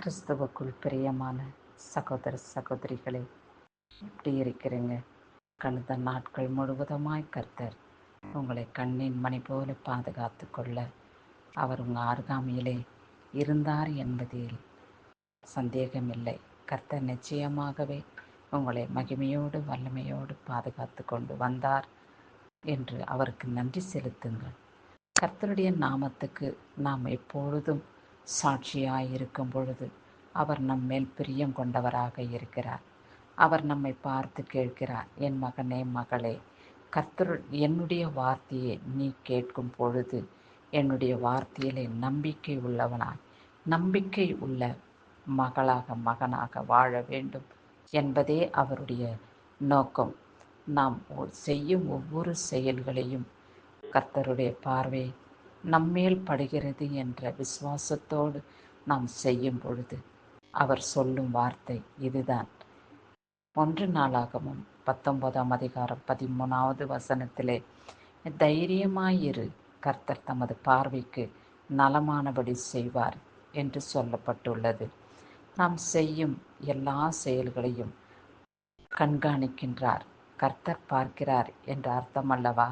கிறிஸ்துவுக்குள் பிரியமான சகோதர சகோதரிகளே எப்படி இருக்கிறீங்க. கடந்த நாட்கள் முழுவதுமாய் கர்த்தர் உங்களை கண்ணின் மணி போல பாதுகாத்து கொள்ள அவர் உங்கள் அருகாமையிலே இருந்தார் என்பதில் சந்தேகமில்லை. கர்த்தர் நிச்சயமாகவே உங்களை மகிமையோடு வல்லமையோடு பாதுகாத்து கொண்டு வந்தார் என்று அவருக்கு நன்றி செலுத்துங்கள். கர்த்தருடைய நாமத்துக்கு நாம் எப்பொழுதும் சாட்சியாய் இருக்கும் பொழுது அவர் நம் மேல் பிரியம் கொண்டவராக இருக்கிறார். அவர் நம்மை பார்த்து கேட்கிறார் என் மகனே மகளே கர்த்தரு என்னுடைய வார்த்தையை நீ கேட்கும் பொழுது என்னுடைய வார்த்தையிலே நம்பிக்கை உள்ளவனாய். நம்பிக்கை உள்ள மகளாக மகனாக வாழ வேண்டும் என்பதே அவருடைய நோக்கம். நாம் செய்யும் ஒவ்வொரு செயல்களையும் கர்த்தருடைய பார்வை நம்மேல் படுகிறது என்ற விசுவாசத்தோடு நாம் செய்யும் பொழுது அவர் சொல்லும் வார்த்தை இதுதான். ஒன்று நாளாகவும் பத்தொன்பதாம் அதிகாரம் பதிமூணாவது வசனத்திலே தைரியமாயிரு கர்த்தர் தமது பார்வைக்கு நலமானபடி செய்வார் என்று சொல்லப்பட்டுள்ளது. நாம் செய்யும் எல்லா செயல்களையும் கண்காணிக்கின்றார். கர்த்தர் பார்க்கிறார் என்ற அர்த்தம் அல்லவா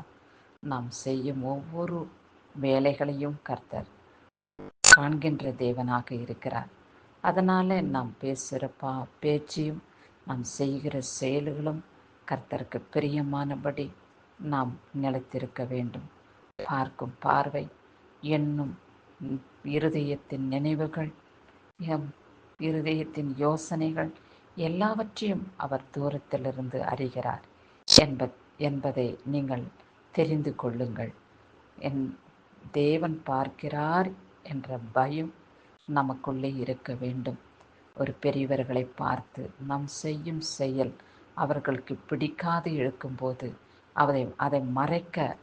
நாம் செய்யும் ஒவ்வொரு வேலைகளையும் கர்த்தர் காண்கின்ற தேவனாக இருக்கிறார். அதனால் நாம் பேசுகிற பா பேச்சையும் நாம் செய்கிற செயல்களும் கர்த்தருக்கு பிரியமானபடி நாம் நிலைத்திருக்க வேண்டும். பார்க்கும் பார்வை என்னும் இருதயத்தின் நினைவுகள் எம் இருதயத்தின் யோசனைகள் எல்லாவற்றையும் அவர் தூரத்திலிருந்து அறிகிறார். என்ப என்பதை நீங்கள் தெரிந்து கொள்ளுங்கள். என் தேவன் பார்க்கிறார் என்ற பயம் நமக்குள்ளே இருக்க வேண்டும். ஒரு பெரியவர்களை பார்த்து நாம் செய்யும் செயல் அவர்களுக்கு பிடிக்காது இருக்கும்போது அதை அதை மறைக்க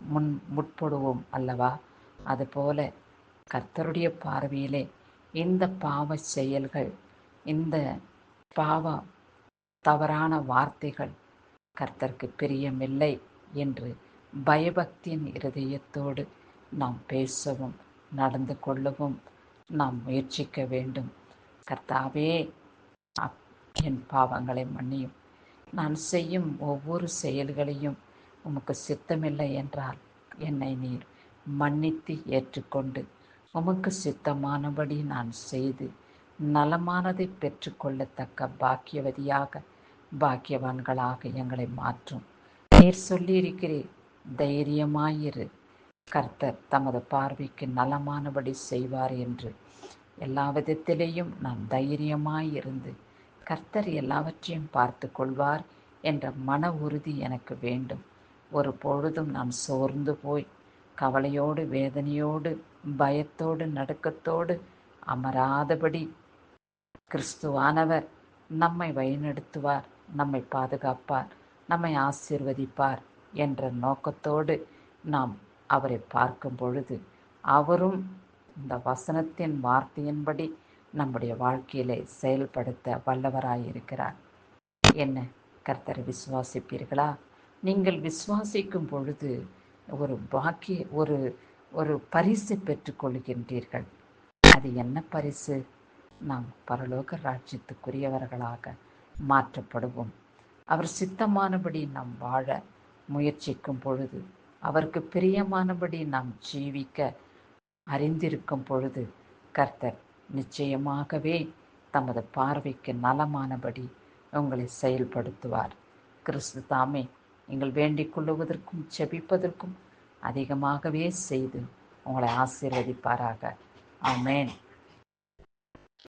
முன் முற்படுவோம் அல்லவா? அதுபோல கர்த்தருடைய பார்வையிலே இந்த பாவ செயல்கள் இந்த பாவ தவறான வார்த்தைகள் கர்த்தருக்கு பிரியமில்லை என்று பயபக்தியின் இருதயத்தோடு நாம் பேசவும் நடந்து கொள்ளவும் நாம் முயற்சிக்க வேண்டும். கர்த்தாவே அப்- என் பாவங்களை மன்னியும். நான் செய்யும் ஒவ்வொரு செயல்களையும் உமக்கு சித்தமில்லை என்றால் என்னை நீர் மன்னித்து ஏற்றுக்கொண்டு உமக்கு சித்தமானபடி நான் செய்து நலமானதை பெற்றுக்கொள்ளத்தக்க பாக்கியவதியாக பாக்கியவான்களாக எங்களை மாற்றும். நீர் சொல்லியிருக்கிறீர் தைரியமாயிரு. கர்த்தர் தமது பார்வைக்கு நலமானபடி செய்வார் என்று. எல்லா விதத்திலேயும் நான் தைரியமாயிருந்து கர்த்தர் எல்லாவற்றையும் பார்த்து கொள்வார் என்ற மன உறுதி எனக்கு வேண்டும். ஒரு பொழுதும் நான் சோர்ந்து போய் கவலையோடு வேதனையோடு பயத்தோடு நடுக்கத்தோடு அமராதபடி கிறிஸ்துவானவர் நம்மை வழிநடத்துவார் நம்மை பாதுகாப்பார் நம்மை ஆசீர்வதிப்பார். என்ற நோக்கத்தோடு நாம் அவரை பார்க்கும் பொழுது அவரும் இந்த வசனத்தின் வார்த்தையின்படி நம்முடைய வாழ்க்கையிலே செயல்படுத்த வல்லவராயிருக்கிறார். என்ன? கர்த்தரை விசுவாசிப்பீர்களா? நீங்கள் விசுவாசிக்கும் பொழுது ஒரு பாக்கிய ஒரு ஒரு பரிசு பெற்றுக்கொள்கின்றீர்கள். அது என்ன பரிசு? நாம் பரலோக ராஜ்யத்துக்குரியவர்களாக மாற்றப்படுவோம். அவர் சித்தமானபடி நாம் வாழ முயற்சிக்கும் பொழுது அவருக்கு பிரியமானபடி நாம் ஜீவிக்க அறிந்திருக்கும் பொழுது கர்த்தர் நிச்சயமாகவே தமது பார்வைக்கு நலமானபடி உங்களை செயல்படுத்துவார். கிறிஸ்து தாமே நீங்கள் வேண்டிக் கொள்ளுவதற்கும் செபிப்பதற்கும் அதிகமாகவே செய்து உங்களை ஆசீர்வதிப்பாராக. ஆமேன்.